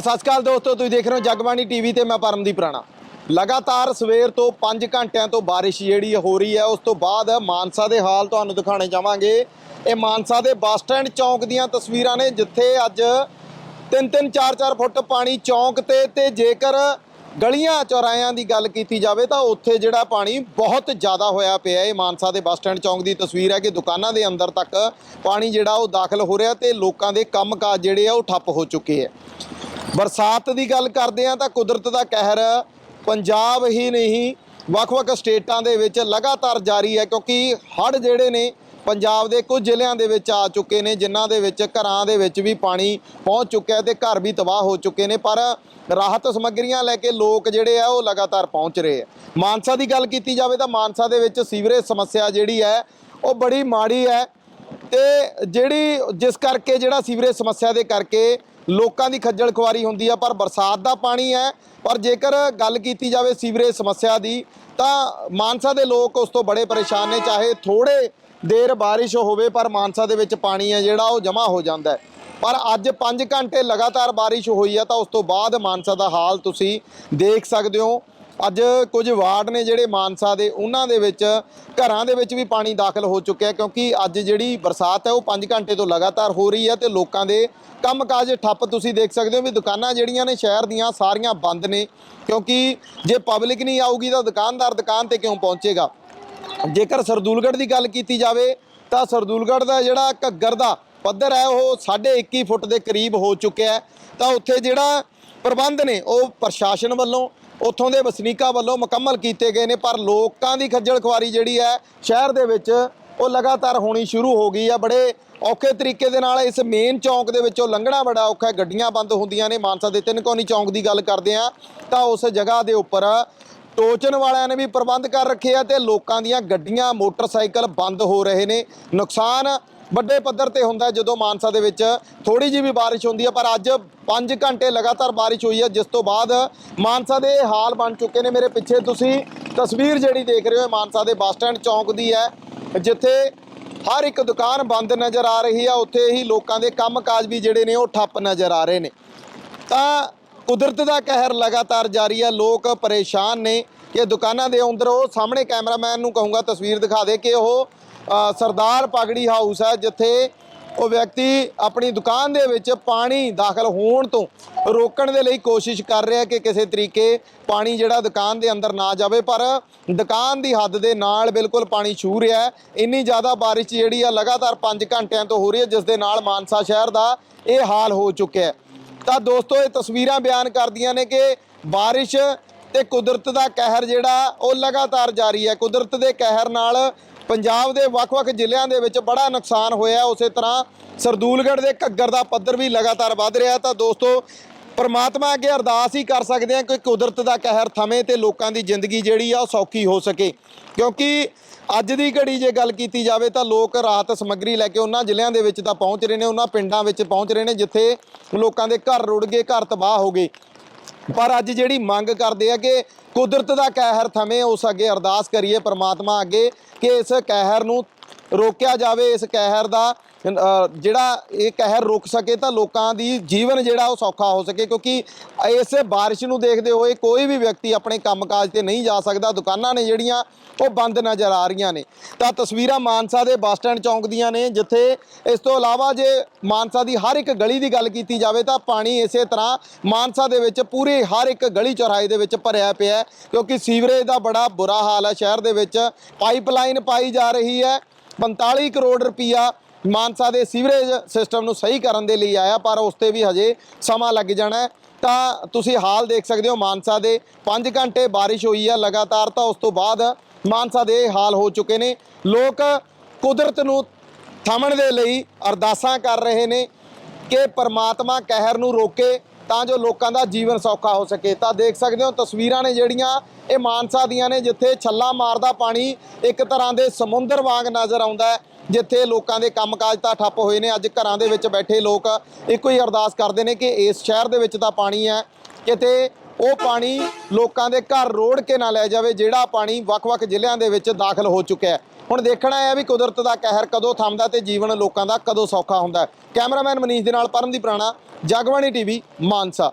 ਸਤਿ ਸ਼੍ਰੀ ਅਕਾਲ ਦੋਸਤੋ, ਤੁਸੀਂ ਦੇਖ ਰਹੇ ਹੋ ਜਗਬਾਣੀ ਟੀਵੀ ਤੇ ਮੈਂ ਪਰਮਦੀਪ ਰਾਣਾ ਲਗਾਤਾਰ ਸਵੇਰ ਤੋਂ 5 ਘੰਟਿਆਂ ਤੋਂ ਬਾਰਿਸ਼ ਜਿਹੜੀ ਹੋ ਰਹੀ ਹੈ, ਉਸ ਤੋਂ ਬਾਅਦ ਮਾਨਸਾ ਦੇ ਹਾਲ ਤੁਹਾਨੂੰ ਦਿਖਾਣੇ ਜਾਵਾਂਗੇ ਇਹ ਮਾਨਸਾ ਦੇ ਬੱਸ ਸਟੈਂਡ ਚੌਂਕ ਦੀਆਂ ਤਸਵੀਰਾਂ ਨੇ, ਜਿੱਥੇ ਅੱਜ 3-3 4-4 ਫੁੱਟ ਪਾਣੀ ਚੌਂਕ ਤੇ ਤੇ ਜੇਕਰ ਗਲੀਆਂ ਚੌਰਾਇਆਂ ਦੀ ਗੱਲ ਕੀਤੀ ਜਾਵੇ, ਤਾਂ ਉੱਥੇ ਜਿਹੜਾ ਪਾਣੀ ਬਹੁਤ ਜ਼ਿਆਦਾ ਹੋਇਆ ਪਿਆ ਹੈ। ਇਹ ਮਾਨਸਾ ਦੇ ਬੱਸ ਸਟੈਂਡ ਚੌਂਕ ਦੀ ਤਸਵੀਰ ਹੈ ਕਿ ਦੁਕਾਨਾਂ ਦੇ ਅੰਦਰ ਤੱਕ ਪਾਣੀ ਜਿਹੜਾ ਉਹ ਦਾਖਲ ਹੋ ਰਿਹਾ ਤੇ ਲੋਕਾਂ ਦੇ ਕੰਮਕਾਜ ਜਿਹੜੇ ਆ ਉਹ ਠੱਪ ਹੋ ਚੁੱਕੇ ਹੈ। ਬਰਸਾਤ ਦੀ ਗੱਲ ਕਰਦੇ ਆ ਤਾਂ ਕੁਦਰਤ ਦਾ ਕਹਿਰ ਪੰਜਾਬ ਹੀ ਨਹੀਂ, ਵੱਖ-ਵੱਖ ਸਟੇਟਾਂ ਦੇ ਵਿੱਚ ਲਗਾਤਾਰ ਜਾਰੀ ਹੈ ਕਿਉਂਕਿ ਹੜ੍ਹ ਜਿਹੜੇ ਨੇ ਪੰਜਾਬ ਦੇ ਕੁਝ ਜ਼ਿਲ੍ਹਿਆਂ ਦੇ ਵਿੱਚ ਆ ਚੁੱਕੇ ਨੇ, ਜਿਨ੍ਹਾਂ ਦੇ ਵਿੱਚ ਘਰਾਂ ਦੇ ਵਿੱਚ ਵੀ ਪਾਣੀ ਪਹੁੰਚ ਚੁੱਕਿਆ ਤੇ ਘਰ ਵੀ ਤਬਾਹ ਹੋ ਚੁੱਕੇ ਨੇ, ਪਰ ਰਾਹਤ ਸਮੱਗਰੀਆਂ ਲੈ ਕੇ ਲੋਕ ਜਿਹੜੇ ਆ ਉਹ ਲਗਾਤਾਰ ਪਹੁੰਚ ਰਹੇ ਆ। ਮਾਨਸਾ ਦੀ ਗੱਲ ਕੀਤੀ ਜਾਵੇ ਤਾਂ ਮਾਨਸਾ ਦੇ ਵਿੱਚ ਸੀਵਰੇਜ ਸਮੱਸਿਆ ਜਿਹੜੀ ਹੈ, ਉਹ ਬੜੀ ਮਾੜੀ ਹੈ। ਤੇ ਜਿਹੜੀ, ਜਿਸ ਕਰਕੇ ਜਿਹੜਾ ਸੀਵਰੇਜ ਸਮੱਸਿਆ ਦੇ ਕਰਕੇ ਲੋਕਾਂ ਦੀ ਖੱਜਲ ਖੁਆਰੀ ਹੁੰਦੀ ਆ, ਪਰ ਬਰਸਾਤ ਦਾ ਪਾਣੀ ਹੈ, ਪਰ ਜੇਕਰ ਗੱਲ ਕੀਤੀ ਜਾਵੇ ਸੀਵਰੇਜ ਸਮੱਸਿਆ ਦੀ, ਤਾਂ ਮਾਨਸਾ ਦੇ ਲੋਕ ਉਸ ਤੋਂ ਬੜੇ ਪਰੇਸ਼ਾਨ ਨੇ, ਚਾਹੇ ਥੋੜੇ ਦੇਰ ਬਾਰਿਸ਼ ਹੋਵੇ, ਪਰ ਮਾਨਸਾ ਦੇ ਵਿੱਚ ਪਾਣੀ ਹੈ ਜਿਹੜਾ, ਉਹ ਜਮ੍ਹਾਂ ਹੋ ਜਾਂਦਾ ਹੈ। ਪਰ ਅੱਜ 5 ਘੰਟੇ ਲਗਾਤਾਰ ਬਾਰਿਸ਼ ਹੋਈ ਆ, ਤਾਂ ਉਸ ਤੋਂ ਬਾਅਦ ਮਾਨਸਾ ਦਾ ਹਾਲ ਤੁਸੀਂ ਦੇਖ ਸਕਦੇ ਹੋ। ਅੱਜ ਕੁਝ ਵਾਰਡ ਨੇ ਜਿਹੜੇ ਮਾਨਸਾ ਦੇ, ਉਹਨਾਂ ਦੇ ਵਿੱਚ, ਘਰਾਂ ਦੇ ਵਿੱਚ ਵੀ ਪਾਣੀ ਦਾਖਲ ਹੋ ਚੁੱਕਿਆ ਕਿਉਂਕਿ ਅੱਜ ਜਿਹੜੀ ਬਰਸਾਤ ਹੈ ਉਹ 5 ਘੰਟੇ ਤੋਂ ਲਗਾਤਾਰ ਹੋ ਰਹੀ ਹੈ ਤੇ ਲੋਕਾਂ ਦੇ ਕੰਮਕਾਜ ਠੱਪ। ਤੁਸੀਂ ਦੇਖ ਸਕਦੇ ਹੋ ਵੀ ਦੁਕਾਨਾਂ ਜਿਹੜੀਆਂ ਨੇ ਸ਼ਹਿਰ ਦੀਆਂ ਸਾਰੀਆਂ ਬੰਦ ਨੇ ਕਿਉਂਕਿ ਜੇ ਪਬਲਿਕ ਨਹੀਂ ਆਊਗੀ ਤਾਂ ਦੁਕਾਨਦਾਰ ਦੁਕਾਨ ਤੇ ਕਿਉਂ ਪਹੁੰਚੇਗਾ? ਜੇਕਰ ਸਰਦੂਲਗੜ੍ਹ ਦੀ ਗੱਲ ਕੀਤੀ ਜਾਵੇ ਤਾਂ ਸਰਦੂਲਗੜ੍ਹ ਦਾ ਜਿਹੜਾ ਘੱਗਰ ਦਾ ਪੱਧਰ ਹੈ ਉਹ 21.5 ਫੁੱਟ ਦੇ ਕਰੀਬ ਹੋ ਚੁੱਕਿਆ ਤਾਂ ਉੱਥੇ ਜਿਹੜਾ ਪ੍ਰਬੰਧ ਨੇ ਉਹ ਪ੍ਰਸ਼ਾਸਨ ਵੱਲੋਂ ਉੱਥੋਂ ਦੇ ਵਸਨੀਕਾਂ ਵੱਲੋਂ ਮੁਕੰਮਲ ਕੀਤੇ ਗਏ ਨੇ, ਪਰ ਲੋਕਾਂ ਦੀ ਖੱਜਲ ਖੁਆਰੀ ਜਿਹੜੀ ਹੈ ਸ਼ਹਿਰ ਦੇ ਵਿੱਚ ਉਹ ਲਗਾਤਾਰ ਹੋਣੀ ਸ਼ੁਰੂ ਹੋ ਗਈ ਆ। ਬੜੇ ਔਖੇ ਤਰੀਕੇ ਦੇ ਨਾਲ ਇਸ ਮੇਨ ਚੌਂਕ ਦੇ ਵਿੱਚੋਂ ਲੰਘਣਾ ਬੜਾ ਔਖਾ ਹੈ। ਗੱਡੀਆਂ ਬੰਦ ਹੁੰਦੀਆਂ ਨੇ, ਮਾਨਸਾ ਦੇ ਤਿੰਨ ਤਿੰਨਕੋਣੀ ਚੌਂਕ ਦੀ ਗੱਲ ਕਰਦੇ ਆ ਤਾਂ ਉਸ ਜਗ੍ਹਾ ਦੇ ਉੱਪਰ ਟੋਚਨ ਵਾਲਿਆਂ ਨੇ ਵੀ ਪ੍ਰਬੰਧ ਕਰ ਰੱਖੇ ਆ ਤੇ ਲੋਕਾਂ ਦੀਆਂ ਗੱਡੀਆਂ, ਮੋਟਰਸਾਈਕਲ ਬੰਦ ਹੋ ਰਹੇ ਨੇ। ਨੁਕਸਾਨ ਵੱਡੇ ਪੱਧਰ ਤੇ ਹੁੰਦਾ ਜਦੋਂ ਮਾਨਸਾ ਦੇ ਵਿੱਚ ਥੋੜੀ ਜਿਹੀ ਵੀ ਬਾਰਿਸ਼ ਹੁੰਦੀ ਹੈ, ਪਰ ਅੱਜ 5 ਘੰਟੇ ਲਗਾਤਾਰ ਬਾਰਿਸ਼ ਹੋਈ ਹੈ, ਜਿਸ ਤੋਂ ਬਾਅਦ ਮਾਨਸਾ ਦੇ ਹਾਲ ਬਣ ਚੁੱਕੇ ਨੇ। ਮੇਰੇ ਪਿੱਛੇ ਤੁਸੀਂ ਤਸਵੀਰ ਜਿਹੜੀ ਦੇਖ ਰਹੇ ਹੋ ਮਾਨਸਾ ਦੇ ਬੱਸ ਸਟੈਂਡ ਚੌਂਕ ਦੀ ਹੈ, ਜਿੱਥੇ ਹਰ ਇੱਕ ਦੁਕਾਨ ਬੰਦ ਨਜ਼ਰ ਆ ਰਹੀ ਆ ਉੱਥੇ ਹੀ ਲੋਕਾਂ ਦੇ ਕੰਮਕਾਜ ਵੀ ਜਿਹੜੇ ਨੇ, ਉਹ ਠੱਪ ਨਜ਼ਰ ਆ ਰਹੇ ਨੇ। ਤਾਂ ਕੁਦਰਤ ਦਾ ਕਹਿਰ ਲਗਾਤਾਰ ਜਾਰੀ ਹੈ। ਲੋਕ ਪਰੇਸ਼ਾਨ ਨੇ ਕਿ ਦੁਕਾਨਾਂ ਦੇ ਅੰਦਰ ਉਹ ਸਾਹਮਣੇ ਕੈਮਰਾਮੈਨ ਨੂੰ ਕਹੂੰਗਾ, ਤਸਵੀਰ ਦਿਖਾ ਦੇ ਕਿ ਉਹ ਸਰਦਾਰ ਪਗੜੀ ਹਾਊਸ ਹੈ, ਜਿੱਥੇ ਉਹ ਵਿਅਕਤੀ ਆਪਣੀ ਦੁਕਾਨ ਦੇ ਵਿੱਚ ਪਾਣੀ ਦਾਖਲ ਹੋਣ ਤੋਂ ਰੋਕਣ ਦੇ ਲਈ ਕੋਸ਼ਿਸ਼ ਕਰ ਰਿਹਾ ਕਿ ਕਿਸੇ ਤਰੀਕੇ ਪਾਣੀ ਜਿਹੜਾ ਦੁਕਾਨ ਦੇ ਅੰਦਰ ਨਾ ਜਾਵੇ, ਪਰ ਦੁਕਾਨ ਦੀ ਹੱਦ ਦੇ ਨਾਲ ਬਿਲਕੁਲ ਪਾਣੀ ਛੂ ਰਿਹਾ ਹੈ। ਇੰਨੀ ਜ਼ਿਆਦਾ ਬਾਰਿਸ਼ ਜਿਹੜੀ ਆ, ਲਗਾਤਾਰ 5 ਘੰਟਿਆਂ ਤੋਂ ਹੋ ਰਹੀ ਹੈ, ਜਿਸ ਦੇ ਨਾਲ ਮਾਨਸਾ ਸ਼ਹਿਰ ਦਾ ਇਹ ਹਾਲ ਹੋ ਚੁੱਕਿਆ ਹੈ। ਤਾਂ ਦੋਸਤੋ, ਇਹ ਤਸਵੀਰਾਂ ਬਿਆਨ ਕਰਦੀਆਂ ਨੇ ਕਿ ਬਾਰਿਸ਼ ਤੇ ਕੁਦਰਤ ਦਾ ਕਹਿਰ ਜਿਹੜਾ, ਉਹ ਲਗਾਤਾਰ ਜਾਰੀ ਹੈ। ਕੁਦਰਤ ਦੇ ਕਹਿਰ ਨਾਲ ਪੰਜਾਬ ਦੇ ਵੱਖ-ਵੱਖ ਜ਼ਿਲ੍ਹਿਆਂ ਦੇ ਵਿੱਚ ਬੜਾ ਨੁਕਸਾਨ ਹੋਇਆ। ਉਸੇ ਤਰ੍ਹਾਂ ਸਰਦੂਲਗੜ੍ਹ ਦੇ ਘੱਗਰ ਦਾ ਪੱਧਰ ਵੀ ਲਗਾਤਾਰ ਵੱਧ ਰਿਹਾ ਤਾਂ ਦੋਸਤੋ, ਪਰਮਾਤਮਾ ਅੱਗੇ ਅਰਦਾਸ ਹੀ ਕਰ ਸਕਦੇ ਹਾਂ ਕਿ ਕੁਦਰਤ ਦਾ ਕਹਿਰ ਥਮੇ ਤੇ ਲੋਕਾਂ ਦੀ ਜ਼ਿੰਦਗੀ ਜਿਹੜੀ ਆ ਉਹ ਸੌਖੀ ਹੋ ਸਕੇ। ਕਿਉਂਕਿ ਅੱਜ ਦੀ ਘੜੀ ਜੇ ਗੱਲ ਕੀਤੀ ਜਾਵੇ ਤਾਂ ਲੋਕ ਰਾਤ ਸਮੱਗਰੀ ਲੈ ਕੇ ਉਹਨਾਂ ਜ਼ਿਲ੍ਹਿਆਂ ਦੇ ਵਿੱਚ ਤਾਂ ਪਹੁੰਚ ਰਹੇ ਨੇ, ਉਹਨਾਂ ਪਿੰਡਾਂ ਵਿੱਚ ਪਹੁੰਚ ਰਹੇ ਨੇ, ਜਿੱਥੇ ਲੋਕਾਂ ਦੇ ਘਰ ਰੁੜ ਗਏ, ਘਰ ਤਬਾਹ ਹੋ ਗਏ। ਪਰ ਅੱਜ ਜਿਹੜੀ ਮੰਗ ਕਰਦੇ ਆ ਕਿ ਕੁਦਰਤ ਦਾ ਕਹਿਰ ਥਮੇ, ਉਸ ਅੱਗੇ ਅਰਦਾਸ ਕਰੀਏ, ਪ੍ਰਮਾਤਮਾ ਅੱਗੇ ਕਿ ਇਸ ਕਹਿਰ ਨੂੰ ਰੋਕਿਆ ਜਾਵੇ ਇਸ ਕਹਿਰ ਦਾ ਜਿਹੜਾ ਇਹ ਕਹਿਰ ਰੁਕ ਸਕੇ ਤਾਂ ਲੋਕਾਂ ਦੀ ਜੀਵਨ ਜਿਹੜਾ ਉਹ ਸੌਖਾ ਹੋ ਸਕੇ, ਕਿਉਂਕਿ ਇਸ ਬਾਰਿਸ਼ ਨੂੰ ਦੇਖਦੇ ਹੋਏ ਕੋਈ ਵੀ ਵਿਅਕਤੀ ਆਪਣੇ ਕੰਮਕਾਜ ਤੇ ਨਹੀਂ ਜਾ ਸਕਦਾ, ਦੁਕਾਨਾਂ ਨੇ ਜਿਹੜੀਆਂ ਉਹ ਬੰਦ ਨਜ਼ਰ ਆ ਰਹੀਆਂ ਨੇ। ਤਾਂ ਤਸਵੀਰਾਂ ਮਾਨਸਾ ਦੇ ਬੱਸ ਸਟੈਂਡ ਚੌਂਕ ਦੀਆਂ ਨੇ, ਜਿੱਥੇ ਇਸ ਤੋਂ ਇਲਾਵਾ ਜੇ ਮਾਨਸਾ ਦੀ ਹਰ ਇੱਕ ਗਲੀ ਦੀ ਗੱਲ ਕੀਤੀ ਜਾਵੇ ਤਾਂ ਪਾਣੀ ਇਸੇ ਤਰ੍ਹਾਂ ਮਾਨਸਾ ਦੇ ਵਿੱਚ ਪੂਰੇ ਹਰ ਇੱਕ ਗਲੀ ਚੌਰਾਹੇ ਦੇ ਵਿੱਚ ਭਰਿਆ ਪਿਆ ਕਿਉਂਕਿ ਸੀਵਰੇਜ ਦਾ ਬੜਾ ਬੁਰਾ ਹਾਲ ਹੈ, ਸ਼ਹਿਰ ਦੇ ਵਿੱਚ ਪਾਈਪਲਾਈਨ ਪਾਈ ਜਾ ਰਹੀ ਹੈ। 45 ਕਰੋੜ ਰੁਪਈਆ ਮਾਨਸਾ ਦੇ ਸੀਵਰੇਜ ਸਿਸਟਮ ਨੂੰ ਸਹੀ ਕਰਨ ਦੇ ਲਈ ਆਇਆ, ਪਰ ਉਸ ਤੇ ਵੀ ਹਜੇ ਸਮਾਂ ਲੱਗ ਜਾਣਾ ਹੈ। ਤਾਂ ਤੁਸੀਂ ਹਾਲ ਦੇਖ ਸਕਦੇ ਹੋ, ਮਾਨਸਾ ਦੇ 5 ਘੰਟੇ ਬਾਰਿਸ਼ ਹੋਈ ਹੈ ਲਗਾਤਾਰ, ਤਾਂ ਉਸ ਤੋਂ ਬਾਅਦ ਮਾਨਸਾ ਦੇ ਹਾਲ ਹੋ ਚੁੱਕੇ ਨੇ। ਲੋਕ ਕੁਦਰਤ ਨੂੰ ਥਮਣ ਦੇ ਲਈ ਅਰਦਾਸਾਂ ਕਰ ਰਹੇ ਨੇ। ਕਿ ਪਰਮਾਤਮਾ ਕਹਿਰ ਨੂੰ ਰੋਕੇ ਤਾਂ ਜੋ ਲੋਕਾਂ ਦਾ ਜੀਵਨ ਸੌਖਾ ਹੋ ਸਕੇ। ਤਾਂ ਦੇਖ ਸਕਦੇ ਹੋ ਤਸਵੀਰਾਂ ਨੇ ਜਿਹੜੀਆਂ ਇਹ ਮਾਨਸਾ ਦੀਆਂ ਨੇ, ਜਿੱਥੇ ਛੱਲਾ ਮਾਰਦਾ ਪਾਣੀ ਇੱਕ ਤਰ੍ਹਾਂ ਦੇ ਸਮੁੰਦਰ ਵਾਂਗ ਨਜ਼ਰ ਆਉਂਦਾ ਹੈ, ਜਿੱਥੇ ਲੋਕਾਂ ਦੇ ਕੰਮਕਾਜ ਤਾਂ ਠੱਪ ਹੋਏ ਨੇ। ਅੱਜ ਘਰਾਂ ਦੇ ਵਿੱਚ ਬੈਠੇ ਲੋਕ ਇੱਕੋ ਹੀ ਅਰਦਾਸ ਕਰਦੇ ਨੇ ਕਿ ਇਸ ਸ਼ਹਿਰ ਦੇ ਵਿੱਚ ਤਾਂ ਪਾਣੀ ਹੈ, ਕਿਤੇ ਉਹ ਪਾਣੀ ਲੋਕਾਂ ਦੇ ਘਰ ਰੋੜ ਕੇ ਨਾ ਲੈ ਜਾਵੇ, ਜਿਹੜਾ ਪਾਣੀ ਵੱਖ-ਵੱਖ ਜ਼ਿਲ੍ਹਿਆਂ ਦੇ ਵਿੱਚ ਦਾਖਲ ਹੋ ਚੁੱਕਿਆ ਹੈ। ਹੁਣ ਦੇਖਣਾ ਹੈ ਵੀ ਕੁਦਰਤ ਦਾ ਕਹਿਰ ਕਦੋਂ ਥੰਮਦਾ ਤੇ ਜੀਵਨ ਲੋਕਾਂ ਦਾ ਕਦੋਂ ਸੌਖਾ ਹੁੰਦਾ ਕੈਮਰਾਮੈਨ ਮਨੀਸ਼ ਦੇ ਨਾਲ ਪਰਮਦੀਪ ਰਾਣਾ ਜਗਬਾਣੀ ਟੀਵੀ, ਮਾਨਸਾ।